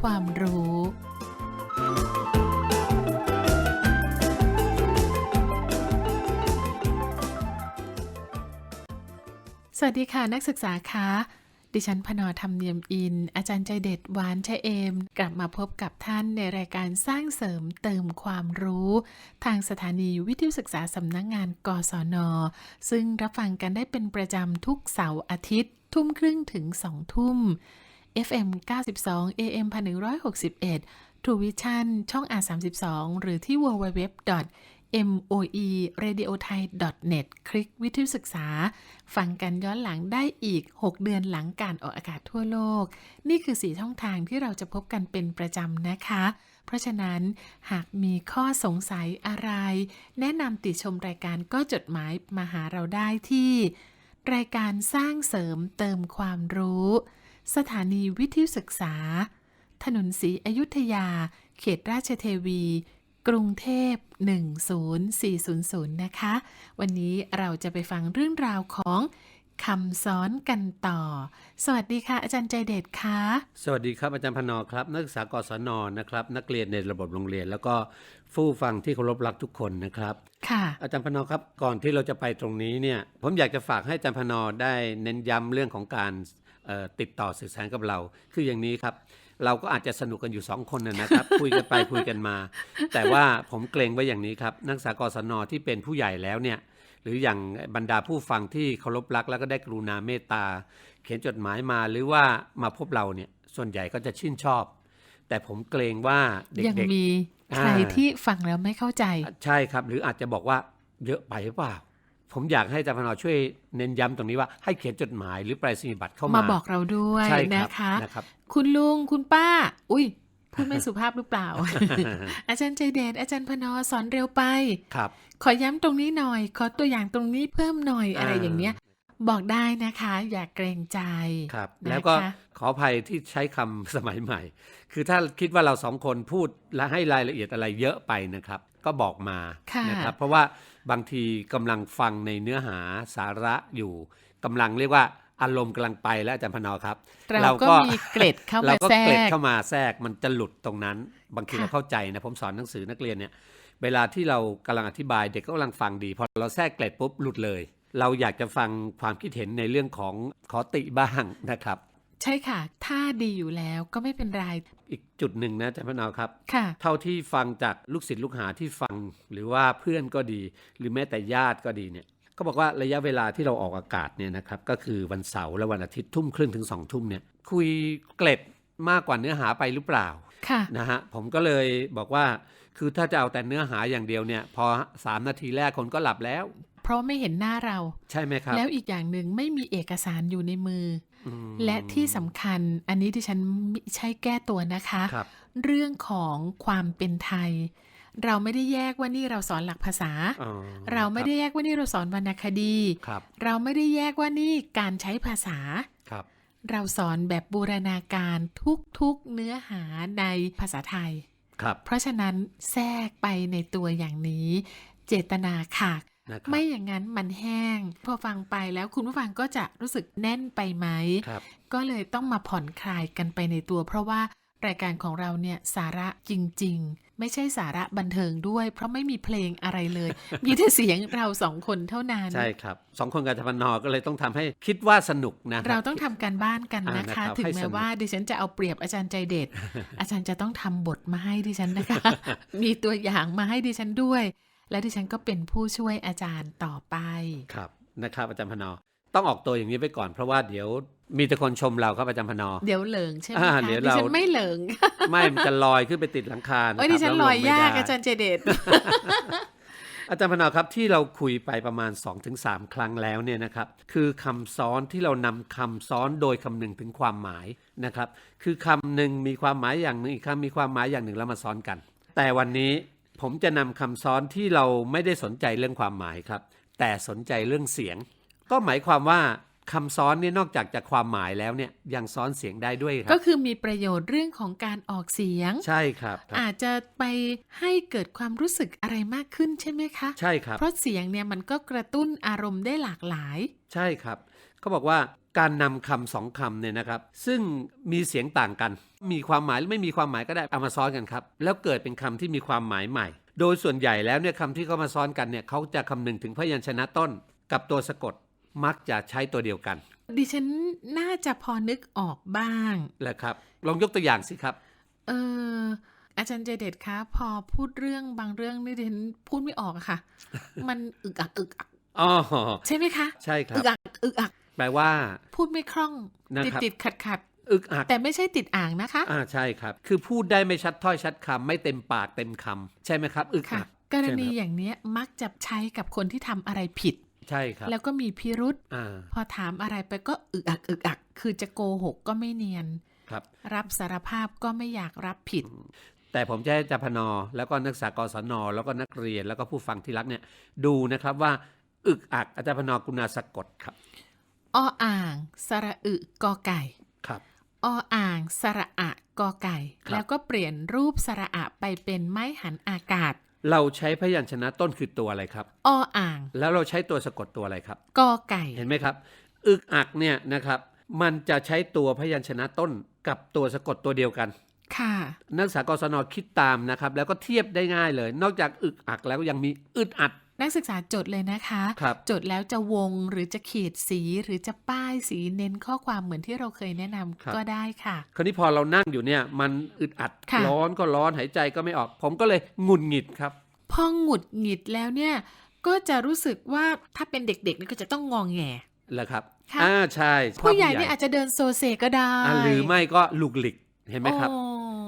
ความรู้ สวัสดีค่ะนักศึกษาคะดิฉันพนอธรรมเนียมอิน อาจารย์ใจเด็ดหวานชะเอม กลับมาพบกับท่านในรายการสร้างเสริมเติมความรู้ ทางสถานีวิทยุศึกษาสำนักงงานกศน ซึ่งรับฟังกันได้เป็นประจำทุกเสาร์อาทิตย์ ทุ่มครึ่งถึง2ทุ่ม FM 92 AM 1161 True Vision ช่อง R32 หรือที่ www moe radio thai net คลิกวิทยุศึกษา ฟังกันย้อนหลังได้อีก 6 เดือนหลังการออกอากาศทั่วโลก นี่คือสีช่องทางที่เราจะพบกันเป็นประจำนะคะ เพราะฉะนั้นหากมีข้อสงสัยอะไร แนะนำติชมรายการก็จดหมายมาหาเราได้ที่ รายการสร้างเสริมเติมความรู้ สถานีวิทยุศึกษา ถนนศรีอยุธยา เขตราชเทวี กรุงเทพ 10400 นะคะ วันนี้เราจะไปฟังเรื่องราวของคำซ้อนกันต่อ สวัสดีค่ะ อาจารย์ใจเด็ดค่ะ สวัสดีครับอาจารย์พนอครับ นักศึกษากศนนะครับ นักเรียนในระบบโรงเรียน แล้วก็ผู้ฟังที่เคารพรักทุกคนนะครับ ค่ะ อาจารย์พนอครับ ก่อนที่เราจะไปตรงนี้เนี่ย ผมอยากจะฝากให้อาจารย์พนอได้เน้นย้ำเรื่องของการเอ่อ ติดต่อสื่อสารกับเรา คืออย่างนี้ครับ เราก็อาจจะสนุกกันอยู่สองคนนะนะครับ คุยกันไปคุยกันมา แต่ว่าผมเกรงไว้อย่างนี้ครับ นักศึกษากศนที่เป็นผู้ใหญ่แล้วเนี่ย หรืออย่างบรรดาผู้ฟังที่เคารพรักแล้วก็ได้กรุณาเมตตา เขียนจดหมายมาหรือว่ามาพบเราเนี่ย ส่วนใหญ่ก็จะชื่นชอบ แต่ผมเกรงว่าเด็ยังกมีใครอ่าที่ฟังแล้วไม่เข้าใจๆใช่ครับ หรืออาจจะบอกว่าเยอะไปหรือเปล่า ผมอยากให้อาจารย์พนอช่วยเน้นย้ำตรงนี้ว่าให้เขียนจดหมายหรือไปรษณียบัตรเข้ามา มาบอกเราด้วยใช่คนะรับคะนะครับ คุณลุงคุณป้า อุ้ยพูดไม่สุภาพหรือเปล่า อาจารย์ใจเด็ดอาจารย์พนอสอนเร็วไป ครับขอย้ำตรงนี้หน่อย ขอตัวอย่างตรงนี้เพิ่มหน่อยอะไรอย่างเนี้ย บอกได้นะคะ อย่าเกรงใจ ครับ นะคะ แล้วก็ขออภัยที่ใช้คำสมัยใหม่ คือถ้าคิดว่าเราสองคนพูดและให้รายละเอียดอะไรเยอะไปนะครับ ก็บอกมาค่ะ นะครับ เพราะว่า บางทีกำลังฟังในเนื้อหาสาระอยู่กำลังเรียกว่าอารมณ์กำลังไปแล้วอาจารย์พนอครับ เราก็มีเกร็ดเข้าเรามาก็แทรเกล็ดกเข้ามาแทรกมันจะหลุดตรงนั้น บางทีค่ะเราเข้าใจนะผมสอนหนังสือนักเรียนเนี่ย เวลาที่เรากำลังอธิบายเด็กก็กำลังฟังดีพอเราแทรกเกล็ดปุ๊บหลุดเลย เราอยากจะฟังความคิดเห็นในเรื่องของขอติบ้างนะครับ ใช่ค่ะ ถ้าดีอยู่แล้วก็ไม่เป็นไร อีกจุดหนึ่งนะอาจารย์พนาวครับ ค่ะ เท่าที่ฟังจากลูกศิษย์ลูกหาที่ฟัง หรือว่าเพื่อนก็ดี หรือแม้แต่ญาติก็ดีเนี่ยก็บอกว่าระยะเวลาที่เราออกอากาศเนี่ยนะครับก็คือวันเสาร์และวันอาทิตย์ทุ่มครึ่งถึงสองทุ่มเนี่ยคุยเกล็ดมากกว่าเนื้อหาไปหรือเปล่าค่ะนะฮะผมก็เลยบอกว่าคือถ้าจะเอาแต่เนื้อหาอย่างเดียวเนี่ยพอ3นาทีแรกคนก็หลับแล้ว เพราะไม่เห็นหน้าเรา ใช่ไหมครับ แล้วอีกอย่างหนึ่งไม่มีเอกสารอยู่ในมืออืม และที่สำคัญอันนี้ที่ฉันไม่ใช่แก้ตัวนะคะครับเรื่องของความเป็นไทย เราไม่ได้แยกว่านี่เราสอนหลักภาษาอ๋อเราไม่ได้แยกว่านี่เราสอนวรรณคดีครับเราไม่ได้แยกว่านี่การใช้ภาษาครับเราสอนแบบบูรณาการทุกๆเนื้อหาในภาษาไทย ครับ เพราะฉะนั้นแทรกไปในตัวอย่างนี้ เจตนาค่ะ นะครับไม่อย่างนั้นมันแห้ง พอฟังไปแล้วคุณผู้ฟังก็จะรู้สึกแน่นไปไหมครับก็เลยต้องมาผ่อนคลายกันไปในตัว เพราะว่ารายการของเราเนี่ยสาระจริง ๆ ไม่ใช่สาระบันเทิงด้วย เพราะไม่มีเพลงอะไรเลย มีแต่เสียงเราสองคนเท่านั้น ใช่ครับสองคนกับอาจารย์พนอก็เลยต้องทำให้คิดว่าสนุกนะคบเราต้องทำการบ้านกันอ่านะนะครัคะบถึงให้แม้สนุกว่าดิฉันจะเอาเปรียบอาจารย์ใจเด็ดอาจารย์จะต้องทำบทมาให้ดิฉันนะคะ มีตัวอย่างมาให้ดิฉันด้วย และดิฉันก็เป็นผู้ช่วยอาจารย์ต่อไป ครับนะครับ อาจารย์พนอ ต้องออกตัวอย่างนี้ไปก่อนเพราะว่าเดี๋ยวมีแต่คนชมเราครับอาจารย์พนอ เดี๋ยวเหลิงใช่ไหมอ่าคะเดี๋ยวดิเราฉันไม่เหลิง ไม่มันจะลอยขึ้นไปติดหลังคานะคเอ้รัยบดิฉันแล้วลอยงไม่ยากได้อาจารย์เจเดตอาจารย์พนอครับที่เราคุยไปประมาณ 2-3 ครั้งแล้วเนี่ยนะครับคือคำซ้อนที่เรานำคำซ้อนโดยคำนึงถึงความหมายนะครับคือคำหนึ่งมีความหมายอย่างหนึ่งอีกคำมีความหมายอย่างหนึ่งแล้วมาซ้อนกัน แต่วันนี้ ผมจะนำคำซ้อนที่เราไม่ได้สนใจเรื่องความหมายครับ แต่สนใจเรื่องเสียง ก็หมายความว่าคำซ้อนเนี่ยนอกจากจะความหมายแล้วเนี่ยยังซ้อนเสียงได้ด้วยคก็รับคือมีประโยชน์เรื่องของการออกเสียง ใช่ครับครับ อาจจะไปให้เกิดความรู้สึกอะไรมากขึ้นใช่ไหมคะ ใช่ครับ เพราะเสียงเนี่ยมันก็กระตุ้นอารมณ์ได้หลากหลาย ใช่ครับเขาบอกว่า การนำคำสองคำเนี่ยนะครับซึ่งมีเสียงต่างกัน มีความหมายหรือไม่มีความหมายก็ได้เอามาซ้อนกันครับแล้วเกิดเป็นคำที่มีความหมายใหม่ โดยส่วนใหญ่แล้วเนี่ยคำที่เขามาซ้อนกันเนี่ยเขาจะคำนึงถึงพยัญชนะต้น กับตัวสะกดมักจะใช้ตัวเดียวกัน ดิฉันน่าจะพอนึกออกบ้างแหละครับ ลองยกตัวอย่างสิครับ เอออาจารย์เจเด็ดคะพอพูดเรื่องบางเรื่องนี่ดิฉันพูดไม่ออกอะค่ะ มันอึกอักอึกอักอ๋อใช่ไหมคะ ใช่ครัอึบกอักอึกอัก แปลว่า พูดไม่คล่องนะติดครับติดขัดขัดอึกอักแต่ไม่ใช่ติดอ่างนะคะ อ่าใช่ครับ คือพูดได้ไม่ชัดถ้อยชัดคำไม่เต็มปากเต็มคำใช่ไหมครับ อึกค่ะอักกรณีใช่ไหมครับอย่างเนี้ยมักจะใช้กับคนที่ทำอะไรผิด ใช่ครับ แล้วก็มีพิรุษอ่าพอถามอะไรไปก็อึกอักอึกอัก คือจะโกหกก็ไม่เนียนครับ รับสารภาพก็ไม่อยากรับผิด แต่ผมจะให้อาจารย์พนอแล้วก็นักศึกษากศนแล้วก็นักเรียนแล้วก็ผู้ฟังที่รักเนี่ยดูนะครับว่า อึกอักอาจารย์พนอกรุณาสะกดครับ ออ่าง สระอึกอไก่ครับออ่าง สระอะกอไก่ครับแล้วก็เปลี่ยนรูปสระอะไปเป็นไม้หันอากาศ เราใช้พยัญชนะต้นคือตัวอะไรครับออ่าง แล้วเราใช้ตัวสะกดตัวอะไรครับกอไก่ เห็นไหมครับ อึกอักเนี่ยนะครับ มันจะใช้ตัวพยัญชนะต้นกับตัวสะกดตัวเดียวกันค่ะนักศึกษากศนคิดตามนะครับ แล้วก็เทียบได้ง่ายเลย นอกจากอึกอักแล้วยังมีอึดอัด นักศึกษาจดเลยนะคะครับจดแล้วจะวงหรือจะขีดสีหรือจะป้ายสีเน้นข้อความเหมือนที่เราเคยแนะนำครับก็ได้ค่ะ คราวนี้พอเรานั่งอยู่เนี่ยมันอึดอัดค่ะร้อนก็ร้อนหายใจก็ไม่ออก ผมก็เลยหงุดหงิดครับ พอหงุดหงิดแล้วเนี่ยก็จะรู้สึกว่าถ้าเป็นเด็กๆนี่ก็จะต้องงองแงแล้วครับค่ะอ่าใช่ผู้ใหญ่เนี่ยอาจจะเดินโซเซก็ได้อ่าหรือไม่ก็ลุกหลิก เห็นไหมครับโอ้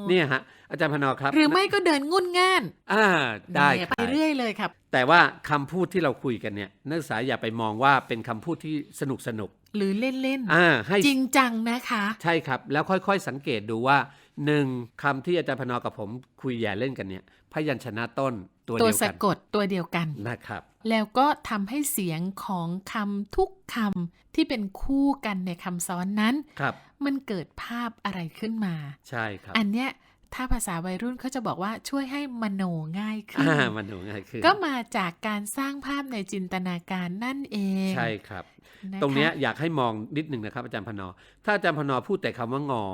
เนี่ยฮะอาจารย์พนอครับ หรือไม่ก็เดินงุ่นง่านอ่าได้เนี่ยคไปรับเรื่อยเลยครับ แต่ว่าคำพูดที่เราคุยกันเนี่ยนักศึกษาอย่าไปมองว่าเป็นคำพูดที่สนุกสนุกหรือเล่นอ่าให้ๆจริงจังนะคะ ใช่ครับ แล้วค่อยๆสังเกตดูว่าหนึ่งคำที่อาจารย์พนอกับผมคุยแย่เล่นกันเนี่ยพยัญชนะต้นตัวตัวเดียวสะกันกดตัวเดียวกันนะครับ แล้วก็ทำให้เสียงของคำทุกคำที่เป็นคู่กันในคำซ้อนนั้นครับมันเกิดภาพอะไรขึ้นมา ใช่ครับ อันเนี้ยถ้าภาษาวัยรุ่นเขาจะบอกว่าช่วยให้มโนง่ายขึ้นอ่ามันดูง่ายขึ้น ก็มาจากการสร้างภาพในจินตนาการนั่นเอง ใช่ครับนะคะตรงเนี้ยอยากให้มองนิดหนึ่งนะครับ อาจารย์พนอ ถ้าอาจารย์พนอพูดแต่คำว่างอ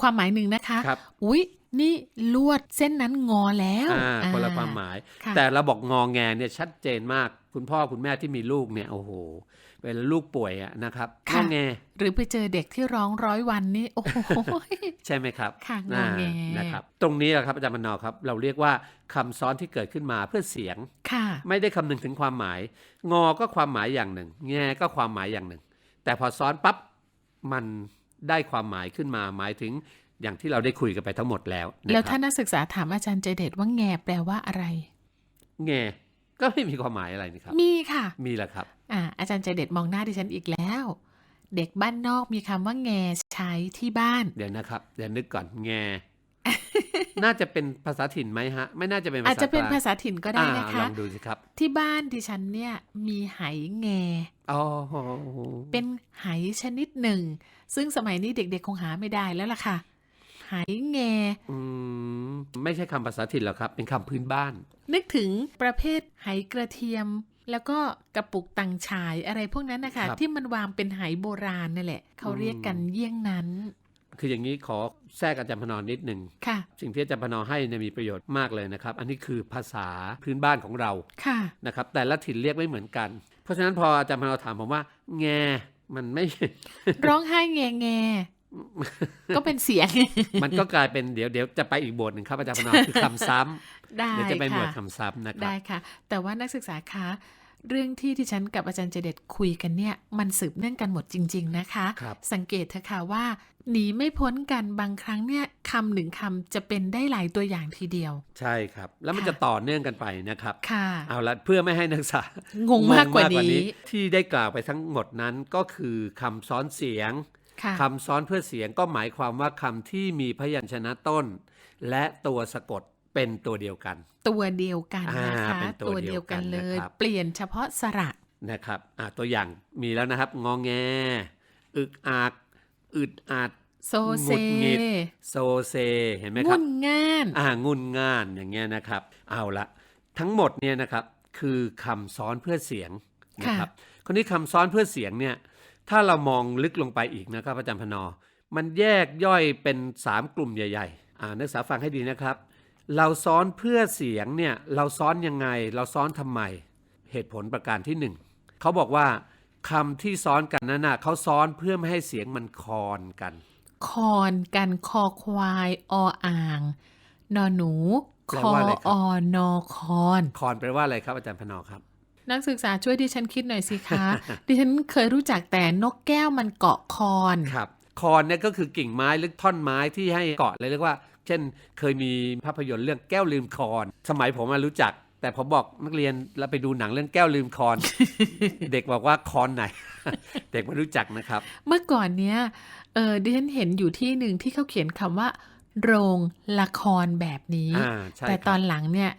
ความหมายหนึ่งนะคะครับอุ๊ย นี่ลวดเส้นนั้นงอแล้วอ่าอ่คนละความหมายค่ะแต่เราบอกงอแงเนี่ยชัดเจนมาก คุณพ่อคุณแม่ที่มีลูกเนี่ยโอ้โหเวลาลูกป่วยอะนะครับงค่ะอแงหรือไปเจอเด็กที่ร้องร้อยวันนี่โอ้โหใช่ไหมครับค่ะงออ่าแงนะครับ ตรงนี้แหละครับอาจารย์พนอครับ เราเรียกว่าคำซ้อนที่เกิดขึ้นมาเพื่อเสียงค่ะ ไม่ได้คำนึงถึงความหมาย งอก็ความหมายอย่างหนึ่ง แงก็ความหมายอย่างหนึ่ง แต่พอซ้อนปั๊บมันได้ความหมายขึ้นมาหมายถึง อย่างที่เราได้คุยกันไปทั้งหมดแล้วนะแล้วคถ้ารับนักศึกษาถามอาจารย์ใจเด็ดว่าแงแปลว่าอะไร แงก็ไม่มีความหมายอะไรนี่ครับ มีค่ะ มีแหละครับ อ่า อาจารย์ใจเด็ดมองหน้าดิฉันอีกแล้ว เด็กบ้านนอกมีคำว่าแงใช้ที่บ้าน เดี๋ยวนะครับ เดี๋ยวนึกก่อนแงน่าจะเป็นภาษาถิ่นไหมฮะ ไม่น่าจะเป็นภาษาอาจจะเป็นกลงภาษาถิ่นก็ได้นะอ่าคะลองดูสิครับ ที่บ้านดิฉันเนี่ยมีไหแงอ๋อเป็นไหชนิดหนึ่ง ซึ่งสมัยนี้เด็กๆคงหาไม่ได้แล้วล่ะค่ะ ไหแง อืมไม่ใช่คำภาษาถิ่นหรอกครับ เป็นคำพื้นบ้าน นึกถึงประเภทไหกระเทียม แล้วก็กระปุกตังฉายอะไรพวกนั้นนะคะ ครับ ที่มันวางเป็นไหโบราณนั่นแหละ เขาเรียกกันเยี่ยงนั้น คืออย่างนี้ขอแทรกอาจารย์พนอนนิดหนึ่ง ค่ะ สิ่งที่อาจารย์พนอให้เนี่ยมีประโยชน์มากเลยนะครับ อันนี้คือภาษาพื้นบ้านของเรา ค่ะ นะครับ แต่ละถิ่นเรียกไม่เหมือนกัน เพราะฉะนั้นพออาจารย์พนอถามผมว่า แง มันไม่ ร้องไห้แงแง ก็เป็นเสียง มันก็กลายเป็นเดี๋ยวเดี๋ยวจะไปอีกบทหนึ่งครับอาจารย์พนอคือคำซ้ำได้เดี๋ยวจะไปหมวดค่ะคำซ้ำนะครัได้บค่ะ แต่ว่านักศึกษาคะเรื่องที่ที่ฉันกับอาจารย์เจเด็ดคุยกันเนี่ย มันสืบเนื่องกันหมดจริง ๆ นะคะครับสังเกตเถอะค่ะว่าหนีไม่พ้นกันบางครั้งเนี่ยคำหนึ่งคำจะเป็นได้หลายตัวอย่างทีเดียว ใช่ครับ แล้วมันค่ะจะต่อเนื่องกันไปนะครับค่ะเอาละเพื่อไม่ให้นักศึกษางงมากกว่านี้ ที่ได้กล่าวไปทั้งหมดนั้นก็คือคำซ้อนเสียง ค่ะคำซ้อนเพื่อเสียงก็หมายความว่าคำที่มีพยัญชนะต้น และตัวสะกดเป็นตัวเดียวกัน ตัวเดียวกันนะคะอ่าเป็นตัวเดียวกันเลยนะครับเปลี่ยนเฉพาะสระนะครับอะตัวอย่างมีแล้วนะครับ งอแง อึกอักอึดอัดโซเซหงุดหงิดโซเซ เห็นไหมคงุรับนง่านอ่างุนง่านอย่างเงี้ยนะครับ เอาละทั้งหมดเนี่ยนะครับคือคำซ้อนเพื่อเสียงนะครับคนนี้คำซ้อนเพื่อเสียงเนี่ย ถ้าเรามองลึกลงไปอีกนะครับอาจารย์พนอ มันแยกย่อยเป็น 3 กลุ่มใหญ่ๆอ่านักศึกษาฟังให้ดีนะครับ เราซ้อนเพื่อเสียงเนี่ยเราซ้อนยังไง เราซ้อนทำไม เหตุผลประการที่หนึ่งเขาบอกว่าคำที่ซ้อนกันนั้นน่ะเขาซ้อนเพื่อไม่ให้เสียงมันคอนกัน คอนกันคอควายออ่าง นอหนูแปลคอว่าอะไรครับอนอคอน คอนแปลว่าอะไรครับอาจารย์พนอครับ นักศึกษาช่วยดิฉันคิดหน่อยสิคะ ดิฉันเคยรู้จักแต่นกแก้วมันเกาะคอนครับคอนเนี่ยก็คือกิ่งไม้หรือท่อนไม้ที่ให้เกาะเลยเรียกว่า เช่น เคยมีภาพยนตร์เรื่องแก้วลืมคอน สมัยผมอะรู้จัก แต่ผมบอกนักเรียนเราไปดูหนังเรื่องแก้วลืมคอน เด็กบอกว่าคอนไหน เด็กไม่รู้จักนะครับ เมื่อก่อนเนี้ยเออดิฉันเห็นอยู่ที่หนึ่งที่เขาเขียนคำว่า โรงละครแบบนี้อ่าใช่แต่คตรัอบนหลังเนี่ย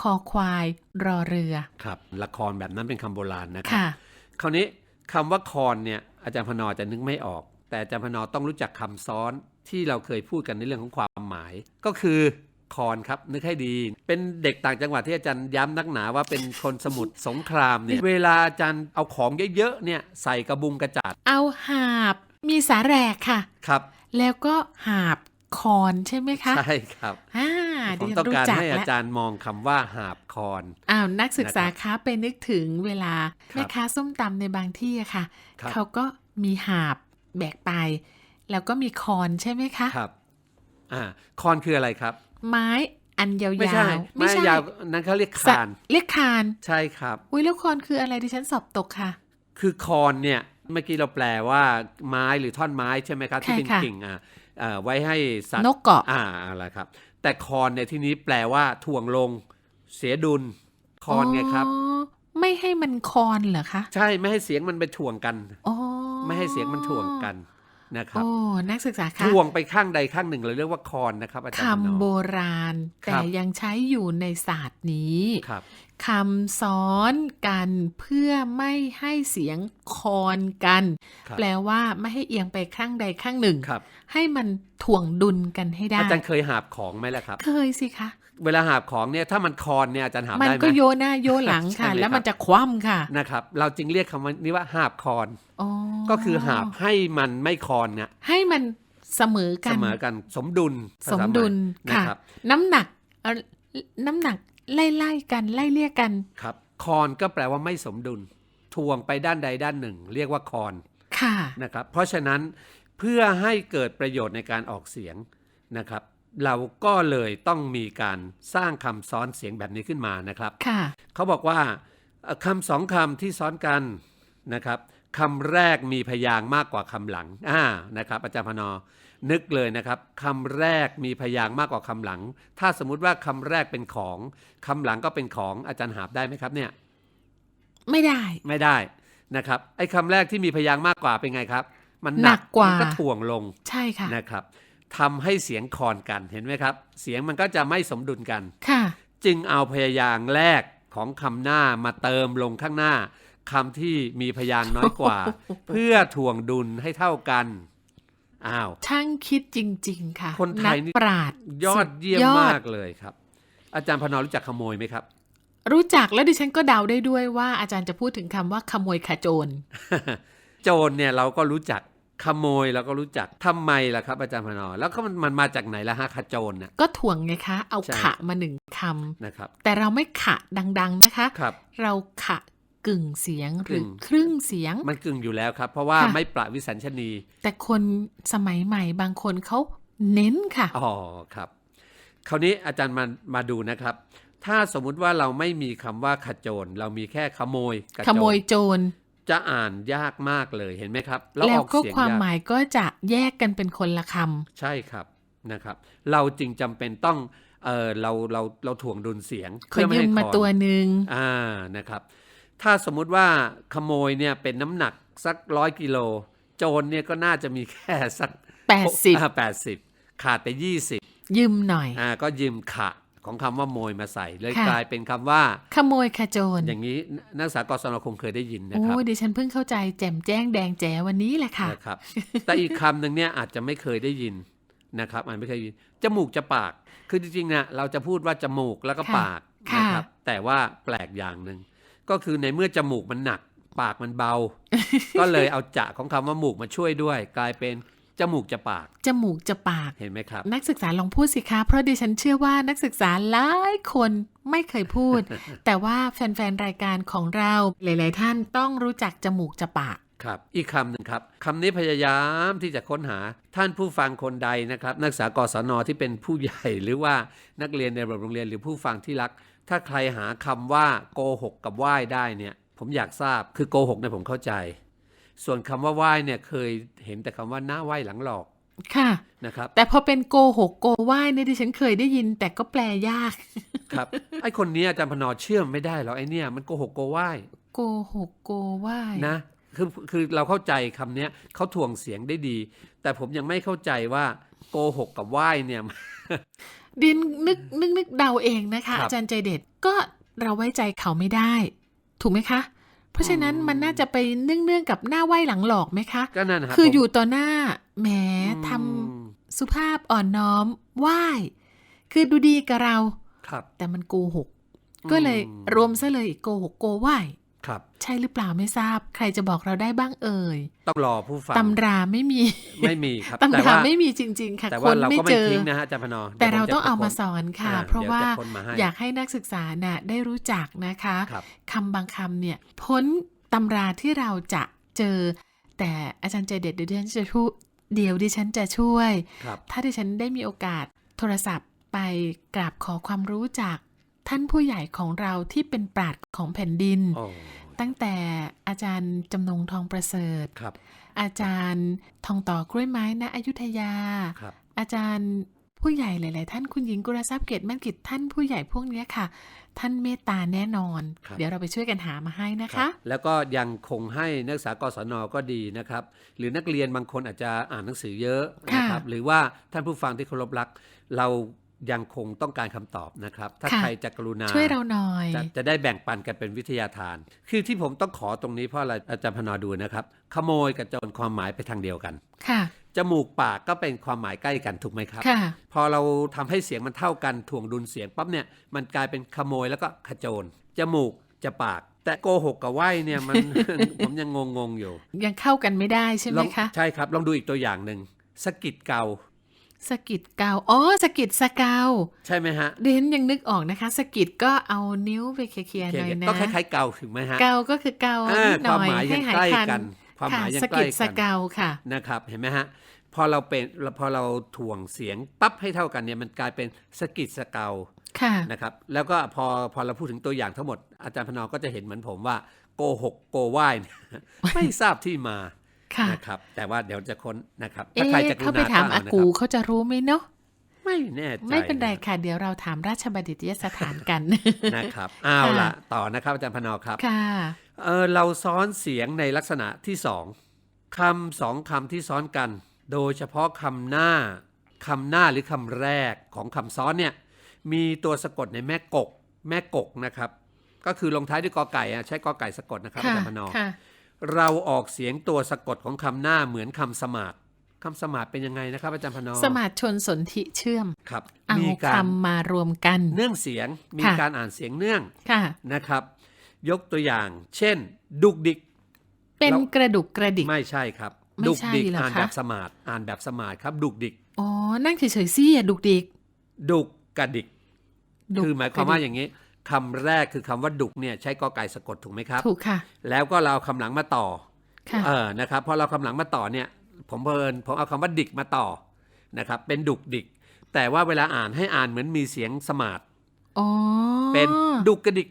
คอควาย รอเรือ ครับ ละครแบบนั้นเป็นคำโบราณนะครับค่ะคราวนี้คำว่าคอนเนี่ยอาจารย์พนอจะนึกไม่ออก แต่อาจารย์พนอต้องรู้จักคำซ้อนที่เราเคยพูดกันในเรื่องของความหมาย ก็คือคอนครับนึกให้ดี เป็นเด็กต่างจังหวัดที่อาจารย์ย้ำนักหนาว่าเป็นคนสมุทรสงครามเนี่ยเวลาอาจารย์เอาของเยอะๆเนี่ยใส่กระบุงกระจาด เอาหาบ มีสาแหรกค่ะ ครับ แล้วก็หาบคอนใช่ไหมคะ ใช่ครับอ่า ผดิมฉันต้องรู้การจักให้อาแล้วจารย์มองคำว่าหาบคอนอ้าวนักศึกษานะครับคะไปนึกถึงเวลาครับแม่ค้าส้มตำในบางที่อะค่ะครับเขาก็มีหาบแบกไป แล้วก็มีคอนใช่ไหมคะครับอ่าคอนคืออะไรครับ ไม้อันยาวไม่ใช่ๆไม้ยาวนั้นเขาเรียกสะคานเรียกคานใช่ครับ อุ้ยแล้วคอนคืออะไรดิฉันสอบตกค่ะ คือคอนเนี่ยเมื่อกี้เราแปลว่าไม้หรือท่อนไม้ใช่ไหมครับ ที่เป็นค่ะกิ่งอะเอ่อไว้ให้สัตว์นกเกาะอ่าอะไรครับ แต่คอนในที่นี้แปลว่าถ่วงลง เสียดุลคอนไงครับอ๋อไม่ให้มันคอนเหรอคะ ใช่ไม่ให้เสียงมันไปถ่วงกันอ๋อไม่ให้เสียงมันถ่วงกัน นะครับโอ้นักศึกษาคะถ่วงไปข้างใดข้างหนึ่งเราเรียกว่าคอนนะครับอาจารย์พนคำอโบราณครัแต่บยังใช้อยู่ในศาสตร์นี้ครับคำซ้อนกันเพื่อไม่ให้เสียงคอนกันครับแปลว่าไม่ให้เอียงไปข้างใดข้างหนึ่งครับให้มันถ่วงดุลกันให้ได้ อาจารย์เคยหาบของไหมล่ะครับ เคยสิคะเวลาหาบของเนี่ยถ้ามันคอนเนี่ยอาจารย์หาบมันได้ไหมก็โยหน้าโยหลังใช่ค่ะไหมแล้วครับมันจะคว่ำค่ะนะครับ เราจึงเรียกคำว่านี้ว่าหาบคอน อ๋อก็คือหาบให้มันไม่คอนเนี่ยให้มันเสมอกัเสนมอกันสมดุลภาสษามดุลใหม่ค่ะนะครับน้ำหนักเอ่อน้ำหนักไล่ไล่ๆกันไล่เลี่ยกันครับ คอนก็แปลว่าไม่สมดุลทวงไปด้านใดด้านหนึ่ง เรียกว่าคอนค่ะนะครับ เพราะฉะนั้นเพื่อให้เกิดประโยชน์ในการออกเสียงนะครับ เราก็เลยต้องมีการสร้างคำซ้อนเสียงแบบนี้ขึ้นมานะครับค่ะเขาบอกว่าเอ่อคำสองคำที่ซ้อนกันนะครับ คำแรกมีพยางค์มากกว่าคำหลังอ่านะครับ อาจารย์พนอนึกเลยนะครับคำแรกมีพยางค์มากกว่าคำหลัง ถ้าสมมุติว่าคำแรกเป็นของคำหลังก็เป็นของอาจารย์หาบได้ไหมครับเนี่ย ไม่ได้ไม่ได้นะครับ ไอ้คำแรกที่มีพยางค์มากกว่าเป็นไงครับ มันหนักกว่ามันก็ถ่วงลงใช่ค่ะนะครับทำให้เสียงคอนกันเห็นไหมครับ เสียงมันก็จะไม่สมดุลกันค่ะ จึงเอาพยางค์แรกของคำหน้ามาเติมลงข้างหน้า คำที่มีพยางค์น้อยกว่า เพื่อถ่วงดุลให้เท่ากันอ้าวช่างคิดจริง ๆ ค่ะ คนไทยกนี่ปราดยอดเยี่ยมสุดมากเลยครับ อาจารย์พนอรู้จักขโมยไหมครับ รู้จักแล้วดิฉันก็เดาได้ด้วยว่าอาจารย์จะพูดถึงคำว่าขโมยขโจร โจรเนี่ยเราก็รู้จักขโมยเราก็รู้จักทำไมล่ะครับ อาจารย์พนอแล้วก็มันมันมาจากไหนล่ะฮะขโจรน่ะก็ถ่วงไงคะ เอาใช่ขะมาหนึ่งคนะครับำแต่เราไม่ขะดัง ๆนะคะครับเราขะ กึ่งเสียงหรือกึ่งครึ่งเสียง มันกึ่งอยู่แล้วครับ เพราะว่าค่ะไม่ประวิสัญชนี แต่คนสมัยใหม่บางคนเขาเน้นค่ะ อ๋อครับ คราวนี้อาจารย์มามาดูนะครับ ถ้าสมมุติว่าเราไม่มีคำว่าขโจร เรามีแค่ขโมยกับขโจโมยรโจรจะอ่านยากมากเลยเห็นไหมครับ แล้วออกก็เสียงความยากหมายก็จะแยกกันเป็นคนละคใช่ครับนะครับ เราจึงจำเป็นต้องเออเราเราเราถ่วงดุลเสียงำขอไม่ยืมให้มาคอนตัวหนึ่งอ่านะครับ ถ้าสมมุติว่าขโมยเนี่ยเป็นน้ำหนักสักร้อยกิโลโจรเนี่ยก็น่าจะมีแค่สักแปดสิบแปดสิบขาดไปยี่สิบยืมหน่อยอ่าก็ยืมขะของคำว่าโมยมาใส่เลยค่ะกลายเป็นคำว่า ขโมยขโจร อย่างนี้นักศึกษากศนคงเคยได้ยินนะโอ้ครับดิฉันเพิ่งเข้าใจแจ่มแจ้งแดงแจ๋วันนี้แหละค่ะนะครับ แต่อีกคำหนึ่งเนี่ยอาจจะไม่เคยได้ยินนะครับอาจไม่เคยได้ยินจมูกจะปาก คือจริงๆนะเราจะพูดว่าจมูกแล้วก็ค่ะปากค่ะนะครับแต่ว่าแปลกอย่างหนึ่ง ก็คือในเมื่อจมูกมันหนัก ปากมันเบา ก็เลยเอาจะของคำว่าหมูกมาช่วยด้วย กลายเป็นจมูกจะปาก จมูกจะปาก เห็นไหมครับ นักศึกษาลองพูดสิคะ เพราะดิฉันเชื่อว่านักศึกษาหลายคนไม่เคยพูด แต่ว่าแฟนๆ รายการของเราหลาย ๆ ท่านต้องรู้จักจมูกจะปาก ครับ อีกคำหนึ่งครับ คำนี้พยายามที่จะค้นหาท่านผู้ฟังคนใดนะครับ นักศึกษากศนที่เป็นผู้ใหญ่หรือว่านักเรียนในระบบโรงเรียนหรือผู้ฟังที่รัก ถ้าใครหาคำว่าโกหกกับไหว้ได้เนี่ยผมอยากทราบคือโกหกเนี่ยผมเข้าใจ ส่วนคำว่าไหว้เนี่ยเคยเห็นแต่คำว่าหน้าไหว้หลังหลอกค่ะนะครับ แต่พอเป็นโกหกโกไหว้เนี่ยดิฉันเคยได้ยิน แต่ก็แปลยากครับไอ้คนเนี้ยอาจารย์พนอเชื่อมไม่ได้หรอกไอ้เนี่ยมันโกหกโกไหว้โกหกโกไหว้นะคือคือเราเข้าใจคำเนี้ยเขาถ่วงเสียงได้ดี แต่ผมยังไม่เข้าใจว่าโกหกกับไหว้เนี่ย ดินนึกนึกนึกเดาเองนะคะครับอาจารย์ใจเด็ดก็เราไว้ใจเขาไม่ได้ ถูกไหมคะ เพราะฉะนั้นอืมมันน่าจะไปเนื่องๆกับหน้าไหว้หลังหลอกไหมคะก็นั่นนะรับคือผมอยู่ต่อหน้าแหมทำอืมสุภาพอ่อนน้อมไหว้คือดูดีกับเราครับ แต่มันโกหก ก็เลยอืมรวมซะเลยโกหกโกไหว้ ครับ ใช่หรือเปล่าไม่ทราบ ใครจะบอกเราได้บ้างเอ่ยต้องรอผู้ฟังตำราไม่มี ไม่มีครับตำแต่ราว่าไม่มีจริง ๆ ค่ะแต่คว่านเราไม่ก็ไม่เจอทิ้งนะฮะอาจารย์พนอแต่ดี๋ยวเราผจะต้องเอามาค้นสอนค่ะอ่าเพราะว่าเดี๋ยวจะค้นมาให้อยากให้นักศึกษาน่ะได้รู้จักนะคะครับคำบางคำเนี่ย พ้นตำราที่เราจะเจอ แต่อาจารย์ใจเด็ดเดี๋ยวดิฉันจะช่วยเดี๋ยวดิฉันจะช่วยครับถ้าดิฉันได้มีโอกาสโทรศัพท์ไปกราบขอความรู้จาก ท่านผู้ใหญ่ของเราที่เป็นปราดของแผ่นดินโอ้ตั้งแต่อาจารย์จำนงทองประเสริฐครับอาจารย์ทองต่อกล้วยไม้ณอยุธยาครับอาจารย์ผู้ใหญ่หลาย ๆ ท่านคุณหญิงกุลทรัพย์เกตแม่นกิจท่านผู้ใหญ่พวกเนี้ยค่ะ ท่านเมตตาแน่นอนครับเดี๋ยวเราไปช่วยกันหามาให้นะครัคะบแล้วก็ยังคงให้นักศึกษากศนก็ดีนะครับ หรือนักเรียนบางคนอาจจะอ่านหนังสือเยอะนะครับค่ะหรือว่าท่านผู้ฟังที่เคารพรัก เรา ยังคงต้องการคำตอบนะครับ ถ้าค่ะใครจะกรุณาช่วยเราหน่อยจะจะได้แบ่งปันกันเป็นวิทยาทาน คือที่ผมต้องขอตรงนี้เพราะอะไรอาจารย์พนอดูนะครับ ขโมยกับโจรความหมายไปทางเดียวกันค่ะจมูกปากก็เป็นความหมายใกล้กันถูกไหมครับค่ะพอเราทำให้เสียงมันเท่ากันถ่วงดุลเสียงปั๊บเนี่ยมันกลายเป็นขโมยแล้วก็ขโจรจมูกจะปาก แต่โกหกกับไหวเนี่ยมันผมยังงงๆอยู่ ยังเข้ากันไม่ได้ใช่ไหลมองคะใช่ครับลองดูอีกตัวอย่างหนึ่งสะกิดเกา สะกิดเกาอ๋อสะกิดสะเกาใช่ไหมฮะเดนยังนึกออกนะคะสะกิดก็เอานิ้วไปเคลียร์ๆหน่อยนะก็คล้ายๆเกาถึงไหมฮะเกาก็คือเกาอ่านิดหความน่อยหมายให้ยังหายใกล้คันกันความหค่ะมายยังสะใกล้กิดสะกันเกาค่ะนะครับเห็นไหมฮะพอเราเป็นพอเราถ่วงเสียงปั๊บให้เท่ากันเนี่ยมันกลายเป็นสะกิดสะเกาค่ะนะครับแล้วก็พอพอเราพูดถึงตัวอย่างทั้งหมดอาจารย์พนอก็จะเห็นเหมือนผมว่าโกหกโกไหว้เนี่ยไม่ทราบที่มาค่ะ นะครับ แต่ว่าเดี๋ยวจะค้นนะครับถ้าเอ๊ะใครจะกรุเข้าณาไปถามก็อาเนะกูครับเขาจะรู้ไหมเนาะไม่แน่ใจไม่เป็นไรค่ะ เดี๋ยวเราถามราชบัณฑิตยสถานกันนะครับเอาละต่อนะครับอาจารย์พนอครับค่ะเออเราซ้อนเสียงในลักษณะที่สองคำสองคำที่ซ้อนกัน โดยเฉพาะคำหน้าคำหน้าหรือคำแรกของคำซ้อนเนี่ยมีตัวสะกดในแม่กก แม่กกนะครับ ก็คือลงท้ายด้วยกอไก่อะใช้กอไก่สะกดนะครับอาค่ะจารย์พนอค่ะ เราออกเสียงตัวสะกดของคำหน้าเหมือนคำสมาร์ทคำสมาร์ทเป็นยังไงนะครับอาจารย์พนอสมาร์ทชนสนธิเชื่อมครับเอามีการคำมารวมกัน เนื่องเสียงมีค่ะการอ่านเสียงเนื่องค่ะนะครับ ยกตัวอย่าง เช่น ดุกดิก เป็นแล้วกระดุกกระดิกไม่ใช่ครับไม่ดุกใช่ดิกเหรออ่านคะแบบสมาร์ทอ่านแบบสมาร์ทครับ ดุกดิกอ๋อนั่งเฉยๆซี่อะดุกดิก ดุกกระดิกดุกคือหมายความว่าระดิกอย่างนี้ คำแรกคือคำว่าดุกเนี่ยใช้กอไก่สะกดถูกไหมครับ ถูกค่ะ แล้วก็เราเอาคำหลังมาต่อค่ะเออนะครับพอเราคำหลังมาต่อเนี่ย ผมเพลินผมเอาคำว่าดิกมาต่อนะครับ เป็นดุกดิก แต่ว่าเวลาอ่านให้อ่านเหมือนมีเสียงสมาร์ทอ๋อเป็นดุกกระดิก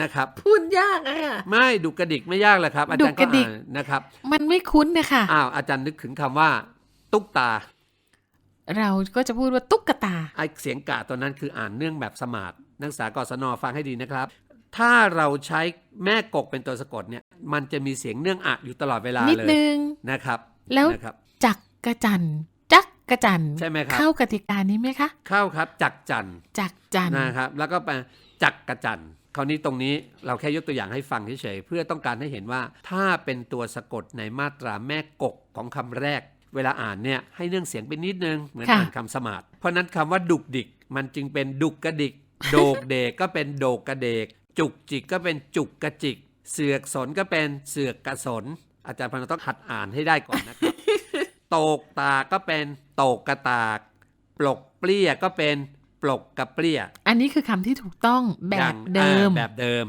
นะครับพูดยากอะไม่ดุกกระดิกไม่ยากเลยครับ อาจารย์ดุกกก็ระดิกอ่านนะครับ มันไม่คุ้นนะคะอ้าวอาจารย์นึกถึงคำว่า ตุ๊กตา เราก็จะพูดว่าตุ๊กตาไอเสียงกะตัวนั้นคืออ่านเนื่องแบบสมาร์ทนักศึกษากศนฟังให้ดีนะครับ ถ้าเราใช้แม่กกเป็นตัวสะกดเนี่ย มันจะมีเสียงเนื่องอะอยู่ตลอดเวลานิดเลยนึงนะครับ แล้วนะครับจักกระจันจักกระจันใช่ไหมครับเข้ากติกานี้ไหมคะ เข้าครับจักจันจักจันนะครับ แล้วก็ไปจักกระจันคราวนี้ตรงนี้เราแค่ยกตัวอย่างให้ฟังเฉยๆเพื่อต้องการให้เห็นว่า ถ้าเป็นตัวสะกดในมาตราแม่กกของคำแรก เวลาอ่านเนี่ยให้เนื่องเสียงไปนิดนึงเหมือนอ่านคำสมาร์ทเพราะนั้นคำว่าดุกดิก มันจึงเป็นดุกกระดิก โดกเดกก็เป็นโดกกระเดก จุกจิกก็เป็นจุกกระจิก เสือกสนก็เป็นเสือกกระสน อาจารย์พนต้องหัดอ่านให้ได้ก่อนนะครับโตกตากก็เป็นโตกกระตาก ปลกเปรี้ยก็เป็นปลกกระเปรี้ย อันนี้คือคำที่ถูกต้องแบอย่าบงเดิมอ่าแบบเดิม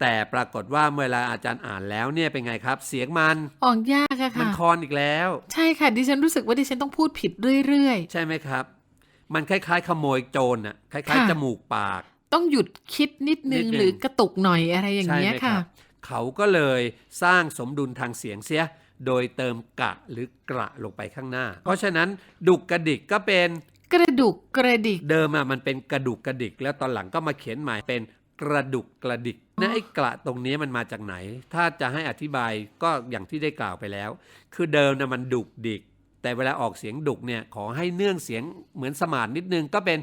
แต่ปรากฏว่าเวลาอาจารย์อ่านแล้วเนี่ยเป็นไงครับ เสียงมันออกยากอะมันค่ะคอนอีกแล้ว ใช่ค่ะ ดิฉันรู้สึกว่าดิฉันต้องพูดผิดเรื่อยใช่ไหมครับ มันคล้ายๆ ขโมยโจรน่ะคล้ายค่ะๆจมูกปากๆต้องหยุดคิดนิดนึนิงดนึงหรือกระตุกหน่อยอะไรอย่างใช่เงี้ยไหมค่ะรับเขาก็เลยสร้างสมดุลทางเสียงเสีย โดยเติมกะหรือกระลงไปข้างหน้า เพราะฉะนั้นดุกกระดิกก็เป็นกระดุกกระดิก เดิมอะมันเป็นกระดุกกระดิก แล้วตอนหลังก็มาเขียนใหม่เป็นกระดุกกระดิก นะไอ้กระตรงนี้มันมาจากไหน ถ้าจะให้อธิบายก็อย่างที่ได้กล่าวไปแล้ว คือเดิมนะมันดุกดิก แต่เวลาออกเสียงดุกเนี่ยขอให้เนื่องเสียงเหมือนสมานนิดนึงก็เป็น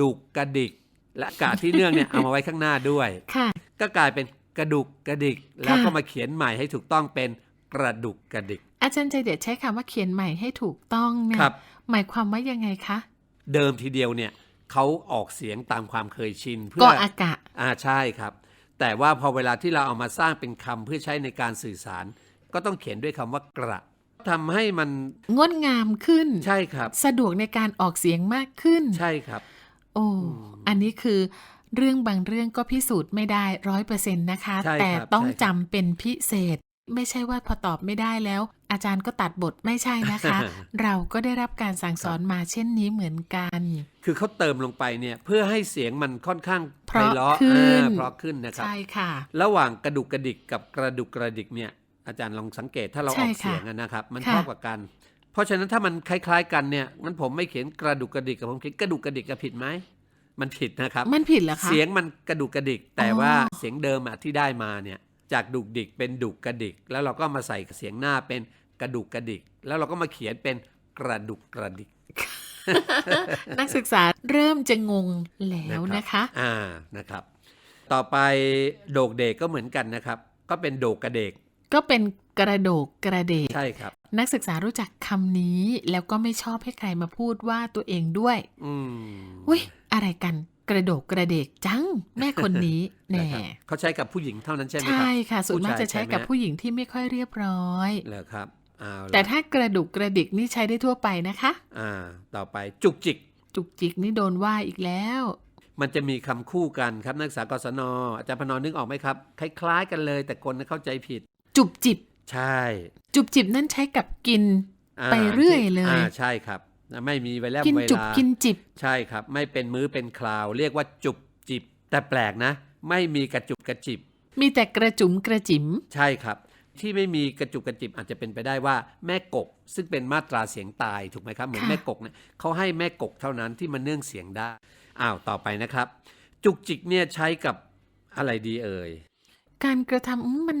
ดุกกระดิก และกะที่เนื่องเนี่ยเอามาไว้ข้างหน้าด้วยค่ะก็กลายเป็นกระดุกกระดิก แล้วก็มาเขียนใหม่ให้ถูกต้องเป็นกระดุกกระดิก อาจารย์ใจเด็ดใช้คำว่าเขียนใหม่ให้ถูกต้องเนี่ยครับหมายความว่ายังไงคะ เดิมทีเดียวเนี่ยเขาออกเสียงตามความเคยชินเพื่ก็ออากะอ่าใช่ครับ แต่ว่าพอเวลาที่เราเอามาสร้างเป็นคำเพื่อใช้ในการสื่อสาร ก็ต้องเขียนด้วยคำว่ากระทำให้มันงดงามขึ้น ใช่ครับ สะดวกในการออกเสียงมากขึ้น ใช่ครับ โอ้ อันนี้คือเรื่องบางเรื่องก็พิสูจน์ไม่ได้ร้อยเปอร์เซ็นต์นะคะใช่ครับแต่ต้องใช่ครับจำเป็นพิเศษ ไม่ใช่ว่าพอตอบไม่ได้แล้ว อาจารย์ก็ตัดบทไม่ใช่นะคะ เราก็ได้รับการสั่งสอนมาเช่นนี้เหมือนกัน คือเขาเติมลงไปเนี่ยเพื่อให้เสียงมันค่อนข้างเพราะไเราะขึ้นอ่าเพราะขึ้นนะครับ ใช่ค่ะ ระหว่างกระดุกกระดิกกับกระดุกกระดิกเนี่ย อาจารย์ลองสังเกตถ้าเราใช่ออกค่ะเสียงอะนะครับ มันค่ะเท่ากับกัน เพราะฉะนั้นถ้ามันคล้าย ๆ กันเนี่ยงั้นผมไม่เขียนกระดุกกระดิกกับผมเขียนกระดุกกระดิกกับผิดไหมมันผิดนะครับ มันผิดเหรอคะ เสียงมันกระดุกกระดิก แต่อ๋อว่าเสียงเดิมอะที่ได้มาเนี่ย จากดุกดิกเป็นดุกกระดิก แล้วเราก็มาใส่เสียงหน้าเป็นกระดุกกระดิก แล้วเราก็มาเขียนเป็นกระดุกกระดิก นักศึกษาเริ่มจะงงแล้วนะคะอ่านะครับ ต่อไปโดกเดกก็เหมือนกันนะครับ ก็เป็นโดกกระเดก ก็เป็นกระโดกกระเดกใช่ครับ นักศึกษารู้จักคำนี้ แล้วก็ไม่ชอบให้ใครมาพูดว่าตัวเองด้วย อืมอุ้ยอะไรกัน กระโดกกระเดกจังแม่คนนี้แน่นะครับเขาใช้กับผู้หญิงเท่านั้นใช่ไหมครัใช่ค่ะส่วนมากผู้ชายจะใช้กับใช่ไหมผู้หญิงที่ไม่ค่อยเรียบร้อยเหรอครับเอาล่ะแต่ถ้ากระดุกกระดิกนี่ใช้ได้ทั่วไปนะคะ อ่า ต่อไปจุกจิก จุกจิกนี่โดนว่าอีกแล้ว มันจะมีคำคู่กันครับนักศึกษากศนอาจารย์พนนึกออกไหมครับ คล้าย ๆ กันเลย แต่คนเข้าใจผิด จุบจิบ ใช่ จุบจิบนั่นใช้กับกินอ่าไปเรื่อยเลยอ่าใช่ครับ ไม่มีเวลากินเวจุบลากินจิบ ใช่ครับ ไม่เป็นมื้อเป็นคราว เรียกว่าจุบจิบ แต่แปลกนะ ไม่มีกระจุบกระจิบ มีแต่กระจุ๋มกระจิ๋มใช่ครับ ที่ไม่มีกระจุกกระจิบอาจจะเป็นไปได้ว่าแม่กก ซึ่งเป็นมาตราเสียงตายถูกไหมครับเหมือนค่ะแม่กกเนี่ยเขาให้แม่กกเท่านั้นที่มันเนื่องเสียงได้อ้าวต่อไปนะครับ จุกจิกเนี่ยใช้กับอะไรดีเอ่ยการกระทำอืมมัน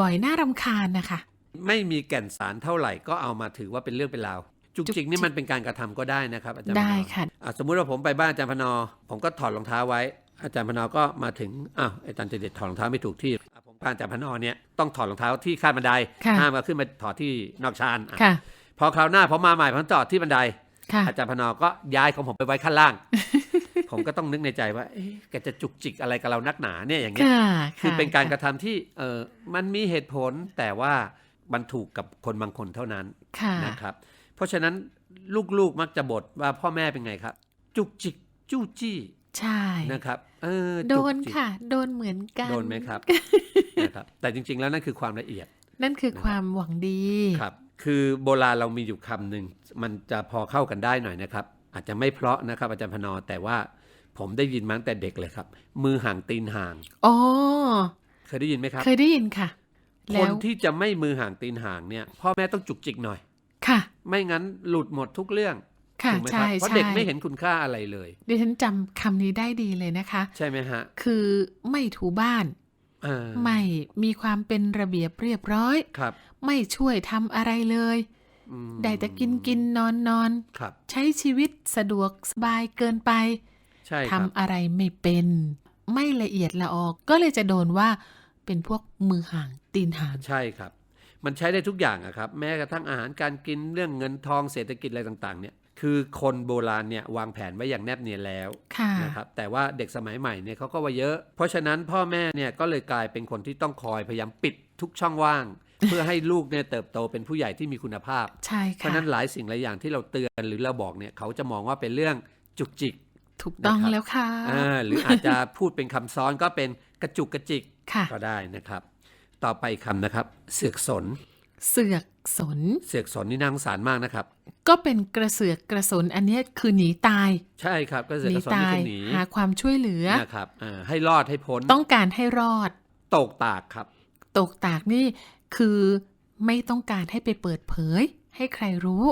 บ่อยๆ น่ารำคาญนะคะ ไม่มีแก่นสารเท่าไหร่ก็เอามาถือว่าเป็นเรื่องเป็นราว จุกจุกจิจิกกนี่มันเป็นการกระทำก็ได้นะครับอาจารย์ได้พนค่ะอะสมมุติว่าผมไปบ้านอาจารย์พนอ ผมก็ถอดรองเท้าไว้ อาจารย์พนอก็มาถึงอ้าวอาจารย์เจเด็ดถอดรองเท้าไม่ถูกที่อะผมพาอาจารย์พนอเนี่ยต้องถอดรองเท้าที่ข้างบันไดค่ะห้ามเอาขึ้นมาถอดที่นอกชานอะค่ะพอคราวหน้าผมมาใหม่ผมจอดที่บันไดค่ะอาจารย์พนอก็ย้ายของผมไปไว้ข้างล่าง ผมก็ต้องนึกในใจว่าเอ๊ะแกจะจุกจิกอะไรกับเรานักหนาเนี่ยอย่างเงี้ยค่ะคือเป็นการกค่ะระทำที่เออมันมีเหตุผลแต่ว่ามันถูกกับคนบางคนเท่านั้นค่ะนะครับเพ ราะฉะนั้นลูกๆมักจะบ่นว่าพ่อแม่เป็นไงครับ จุกจิกจู้จี้ใช่นะครับเออโดจุกนจิกค่ะ โดนเหมือนกันโดนไหมครับนะครับ แต่จริง ๆ แล้วนั่นคือความละเอียด นั่นคือความหวังดีครับ คือโบราณเรามีอยู่คำหนึ่งมันจะพอเข้ากันได้หน่อยนะครับ อาจจะไม่เพราะนะครับ อาจารย์พนอแต่ว่าผมได้ยินมาตั้งแต่เด็กเลยครับ มือห่างตีนห่างอ๋อเคยได้ยินไหมครับ เคยได้ยินค่ะคแล้นวที่จะไม่มือห่างตีนห่างเนี่ย พ่อแม่ต้องจุกจิกหน่อย ค่ะ ไม่งั้นหลุดหมดทุกเรื่องค่ะถูกไหมคใช่รัเพราะใช่เด็กไม่เห็นคุณค่าอะไรเลยดิฉันจำคำนี้ได้ดีเลยนะคะ ใช่ไหมฮะ คือไม่ถูบ้านเออไม่มีความเป็นระเบียบเรียบร้อยครับ ไม่ช่วยทำอะไรเลยอืมได้แต่กินกินนอนนอนครับใช้ชีวิตสะดวกสบายเกินไปใช่คทำรับอะไรไม่เป็น ไม่ละเอียดละออก ก็เลยจะโดนว่าเป็นพวกมือห่างตีนห่างใช่ครับ มันใช้ได้ทุกอย่างอะครับ แม้กระทั่งอาหารการกินเรื่องเงินทองเศรษฐกิจอะไรต่างๆเนี่ยคคือคนโบราณเนี่ยวางแผนไว้อย่างแนบเนียนแล้วค่ะนะครับแต่ว่าเด็กสมัยใหม่เนี่ยเขาก็ว่าเยอะ เพราะฉะนั้นพ่อแม่เนี่ยก็เลยกลายเป็นคนที่ต้องคอยพยายามปิดทุกช่องว่าง เพื่อให้ลูกเนี่ยเติบโตเป็นผู้ใหญ่ที่มีคุณภาพใช่เพค่ะราะฉะนั้นหลายสิ่งหลายอย่างที่เราเตือนหรือเราบอกเนี่ยเขาจะมองว่าเป็นเรื่องจุกจิกถูกต้องนะครับแล้วค่ะอ่าหรืออาจจะพูดเป็นคำซ้อนก็เป็นกระจุกกระจิกค่ะก็ได้นะครับ ต่อไปคำนะครับ เสือกสน เสือกสน เสือกสนนี่น่าสงสารมากนะครับ ก็เป็นกระเสือกกระสนอันเนี้ยคือหนีตาย ใช่ครับก็เสืหอกนีกระสนตานี่ยคือหนีหาความช่วยเหลือนะครับอ่าให้รอดให้พ้น ต้องการให้รอด ตกตากครับ ตกตากนี่คือไม่ต้องการให้ไปเปิดเผย ให้ใครรู้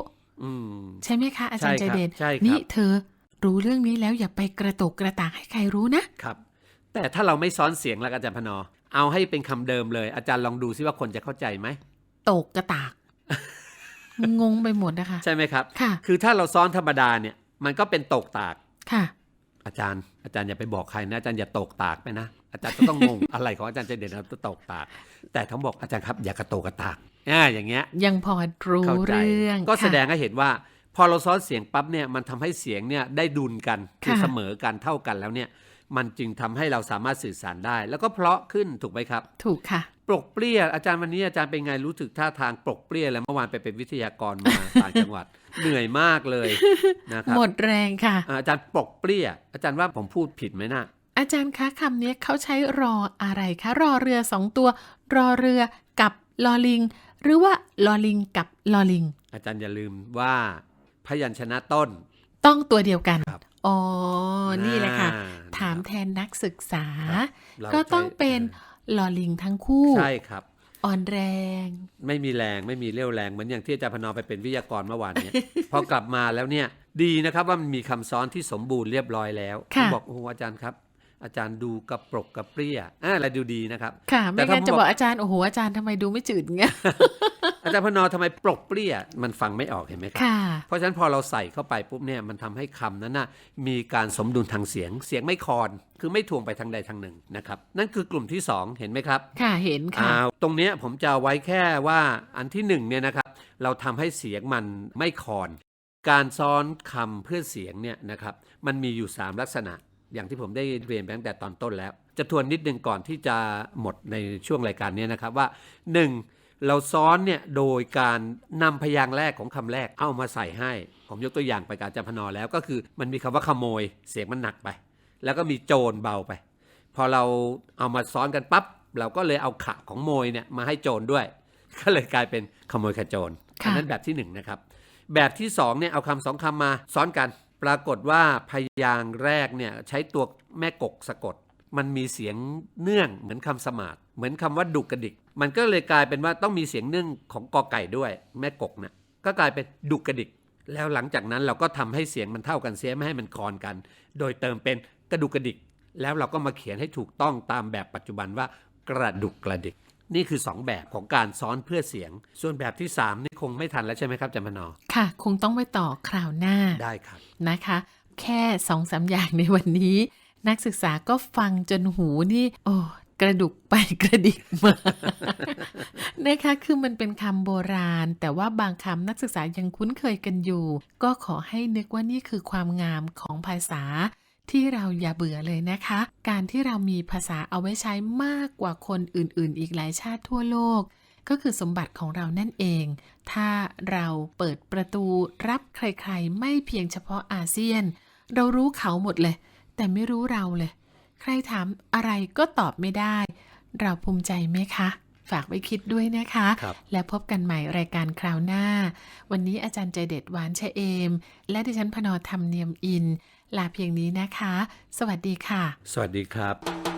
อืมใช่ไหมคะ อาจารย์ใช่ใจครับเด่นใช่ครับนี่เธอรู้เรื่องนี้แล้วอย่าไปกระตกกระตากให้ใครรู้นะครับ แต่ถ้าเราไม่ซ้อนเสียงแล้วอาจารย์พนอ เอาให้เป็นคำเดิมเลย อาจารย์ลองดูซิว่าคนจะเข้าใจไหมตกกระตาก งงไปหมดนะคะ ใช่ไหมครับ ค่ะ คือถ้าเราซ้อนธรรมดาเนี่ย มันก็เป็นตกตาก ค่ะ อาจารย์อาจารย์อย่าไปบอกใครนะอาจารย์อย่าตกตากไปนะอาจารย์ก็ต้องงง อะไรของอาจารย์ใจเด่นนะตกตาก แต่ทั้งบอกอาจารย์ครับอย่ากระโตกกระตากอ่าอย่างเงี้ยยังพอรู้เข้าใจเรื่องก็แสดงค่ะให้เห็นว่า พอเราซ้อนเสียงปั๊บเนี่ยมันทำให้เสียงเนี่ยได้ดุลกันคือค่ะเสมอกันเท่ากันแล้วเนี่ย มันจึงทำให้เราสามารถสื่อสารได้ แล้วก็เพราะขึ้นถูกไหมครับ ถูกค่ะปลกเปรี้ยอาจารย์วันนี้อาจารย์เป็นไงรู้สึกท่าทางปลกเปรี้ยแล้วเมื่อวานไปเป็นวิทยากรมาต่างจังหวัดเหนื่อยมากเลยนะครับหมดแรงค่ะอ่าอาจารย์ปลกเปรี้ยอาจารย์ว่าผมพูดผิดไหมนะอาจารย์คะคำนี้เขาใช้รออะไรคะรอเรือสองตัว รอเรือกับลอลิง หรือว่าลอลิงกับลอลิง อาจารย์อย่าลืมว่าพยัญชนะต้น ต้องตัวเดียวกันครับ อ๋อ นี่แหละค่ะอ่ถามแทนนักศึกษาเราก็ต้องใช้เป็นลอลิงทั้งคู่ ใช่ครับ อ่อนแรง ไม่มีแรงไม่มีเรี่ยวแรง เหมือนอย่างที่อาจารย์พนอไปเป็นวิทยากรเมื่อวานเนี่ยพอกลับมาแล้วเนี่ย ดีนะครับว่ามันมีคำซ้อนที่สมบูรณ์เรียบร้อยแล้วค่ะผมบอกโอ้โหอาจารย์ครับ อาจารย์ดูกระปรกกระเปรี้ยอ่าอะไรดูดีนะครับ ค่ะแต่ไม่ถ้างั้นจะผมบบออกกอาจารย์ โอ้โห อาจารย์ทำไมดูไม่จืดเงี้ย อาจารย์พนอทำไมปลกเปรี้ย มันฟังไม่ออกเห็นไหมครับค่ะเพราะฉะนั้นพอเราใส่เข้าไปปุ๊บเนี่ยมันทำให้คำนั้นน่ะมีการสมดุลทางเสียง เสียงไม่คอน คือไม่ถ่วงไปทางใดทางหนึ่งนะครับ นั่นคือกลุ่มที่ 2 เห็นไหมครับ ค่ะ เห็นค่ะอ่าตรงเนี้ยผมจะเอาไว้แค่ว่าอันที่หนึ่งเนี่ยนะครับ เราทำให้เสียงมันไม่คอน การซ้อนคำเพื่อเสียงเนี่ยนะครับ มันมีอยู่ 3 ลักษณะ อย่างที่ผมได้เรียนไปตั้งแต่ตอนต้นแล้ว จะทวนนิดนึงก่อนที่จะหมดในช่วงรายการนี้นะครับว่า 1. เราซ้อนเนี่ยโดยการนำพยางค์แรกของคำแรกเอามาใส่ให้ ผมยกตัวอย่างไปกาจารย์พนอแล้วก็คือมันมีคำว่าขโมยเสียงมันหนักไป แล้วก็มีโจรเบาไป พอเราเอามาซ้อนกันปั๊บเราก็เลยเอาขะของโมยเนี่ยมาให้โจรด้วย ก็เลยกลายเป็นขโมยขโจรอันนั้นแบบที่หนึ่งนะครับแบบที่สองเนี่ยเอาคำสองคำมาซ้อนกัน ปรากฏว่าพยางค์แรกเนี่ยใช้ตัวแม่กกสะกด มันมีเสียงเนื่องเหมือนคำสมาดเหมือนคำว่าดุกกระดิก มันก็เลยกลายเป็นว่าต้องมีเสียงเนื่องของกอไก่ด้วย แม่กกเนี่ยก็กลายเป็นดุกกระดิก แล้วหลังจากนั้นเราก็ทำให้เสียงมันเท่ากันเสียไม่ให้มันคอนกัน โดยเติมเป็นกระดุกกระดิก แล้วเราก็มาเขียนให้ถูกต้องตามแบบปัจจุบันว่ากระดุกกระดิก นี่คือ 2 แบบของการซ้อนเพื่อเสียง ส่วนแบบที่ 3 นี่คงไม่ทันแล้วใช่ไหมครับอาจารย์พนอค่ะ คงต้องไปต่อคราวหน้าได้ครับนะคะ แค่สองสามอย่างในวันนี้ นักศึกษาก็ฟังจนหูนี่ โอ้กระดุกไปกระดิกมานะคะคือมันเป็นคำโบราณ แต่ว่าบางคำนักศึกษายังคุ้นเคยกันอยู่ ก็ขอให้นึกว่านี่คือความงามของภาษา ที่เราอย่าเบื่อเลยนะคะ การที่เรามีภาษาเอาไว้ใช้มากกว่าคนอื่น ๆ อีกหลายชาติทั่วโลก ก็คือสมบัติของเรานั่นเอง ถ้าเราเปิดประตูรับใคร ๆ ไม่เพียงเฉพาะอาเซียน เรารู้เขาหมดเลย แต่ไม่รู้เราเลย ใครถามอะไรก็ตอบไม่ได้ เราภูมิใจไหมคะฝากไว้คิดด้วยนะคะครับและพบกันใหม่รายการคราวหน้า วันนี้อาจารย์ใจเด็ดหวานชะเอม และดิฉันพนอธรรมเนียมอิน ลาเพียงนี้นะคะ สวัสดีค่ะ สวัสดีครับ